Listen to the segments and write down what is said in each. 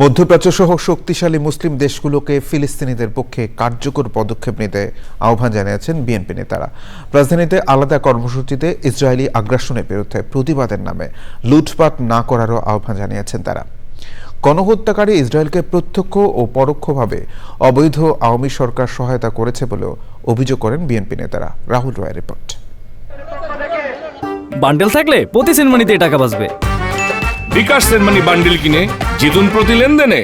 মধ্যপ্রাচ্য সহ শক্তিশালী মুসলিম দেশগুলোকে ফিলিস্তিনিদের পক্ষে কার্যকর পদক্ষেপ নিতে আহ্বান জানিয়েছেন বিএনপি নেতারা। রাজধানীতে আলাদা কর্মসূচিতে ইসরায়েলি আগ্রাসনের বিরুদ্ধে প্রতিবাদের নামে লুটপাট না করারও আহ্বান জানিয়েছেন তারা। গণহত্যাকারী ইসরায়েলকে প্রত্যক্ষ ও পরোক্ষভাবে অবৈধ আওয়ামী সরকার সহায়তা করেছে বলেও অভিযোগ করেন বিএনপি নেতারা। রাহুল রয়ের রিপোর্ট। বান্ডেল থাকলে প্রতি সেনমানিতে টাকা বাঁচবে। বিকাশ সেনমানি বান্ডিল কিনে জিতুন প্রতি লেনদেনে।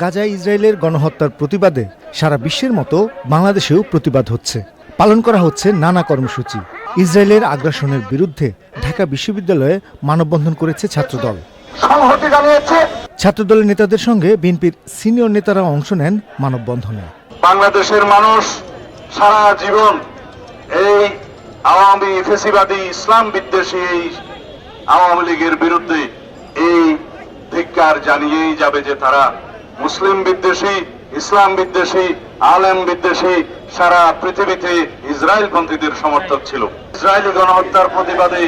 গাজায় ইসরায়েলের গণহত্যার প্রতিবাদে সারা বিশ্বের মতো বাংলাদেশেও প্রতিবাদ হচ্ছে। পালন করা হচ্ছে নানা কর্মসূচি। ইসরায়েলের আগ্রাসনের বিরুদ্ধে ঢাকা বিশ্ববিদ্যালয়ে মানববন্ধন করেছে ছাত্রদল। সংহতি জানিয়েছে। ছাত্রদলের নেতাদের সঙ্গে বিএনপির সিনিয়র নেতারা অংশ নেন মানববন্ধনে। বাংলাদেশের মানুষ সারা জীবন এই আওয়ামী ফেসিবাদী ইসলাম বিদ্বেষী এই আওয়ামী লীগের বিরুদ্ধে এই ধিক্কার জানিয়েই যাবে যে তারা মুসলিম বিদ্বেষী, ইসলাম বিদ্বেষী, আলেম বিদ্বেষী, সারা পৃথিবীতে ইসরায়েল পন্থীদের সমর্থক ছিল। ইসরায়েলি গণহত্যার প্রতিবাদে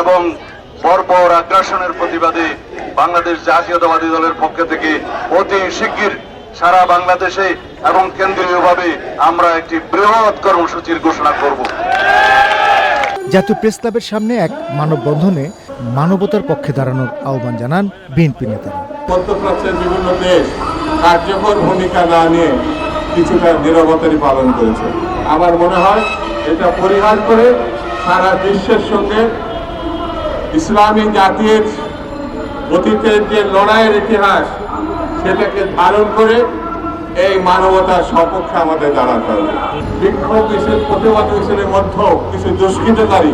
এবং বর্বর আগ্রাসনের প্রতিবাদে বাংলাদেশ জাতীয়তাবাদী দলের পক্ষ থেকে অতি শিগগির সারা বাংলাদেশে এবং কেন্দ্রীয়ভাবে আমরা একটি বৃহৎ কর্মসূচির ঘোষণা করব। জাতীয় প্রেস ক্লাবের সামনে এক মানববন্ধনে মানবতার পক্ষে দাঁড়ানোর আহ্বান জানান বিএনপি নেতারা। মধ্যপ্রাচ্যের বিভিন্ন দেশ কার্যকর ভূমিকা না নিয়ে কিছুটা নিরবতারি পালন করেছে। আমার মনে হয় এটা পরিহার করে সারা বিশ্বের সঙ্গে ইসলামী জাতির অতীতের যে লড়াইয়ের ইতিহাস, সেটাকে ধারণ করে এই মানবতার সপক্ষে আমাদের দাঁড়াতে হবে। বিক্ষোভ মিছিল, প্রতিবাদ মিছিলের মধ্যেও কিছু দুষ্কৃতকারী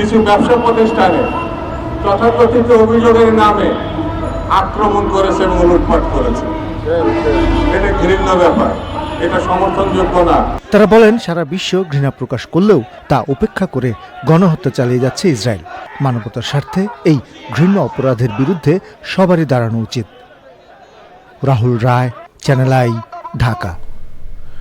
কিছু ব্যবসা প্রতিষ্ঠানে তথাকথিত অভিযোগের নামে আক্রমণ করেছে এবং লুটপাট করেছে। এটা ঘৃণ্য ব্যাপার। এটা সমর্থনযোগ্য না। তারা বলেন, সারা বিশ্ব ঘৃণা প্রকাশ করলেও তা উপেক্ষা করে গণহত্যা চালিয়ে যাচ্ছে ইসরায়েল। মানবতার স্বার্থে এই ঘৃণ্য অপরাধের বিরুদ্ধে সবারই দাঁড়ানো উচিত। Rahul Roy, channel I, Dhaka.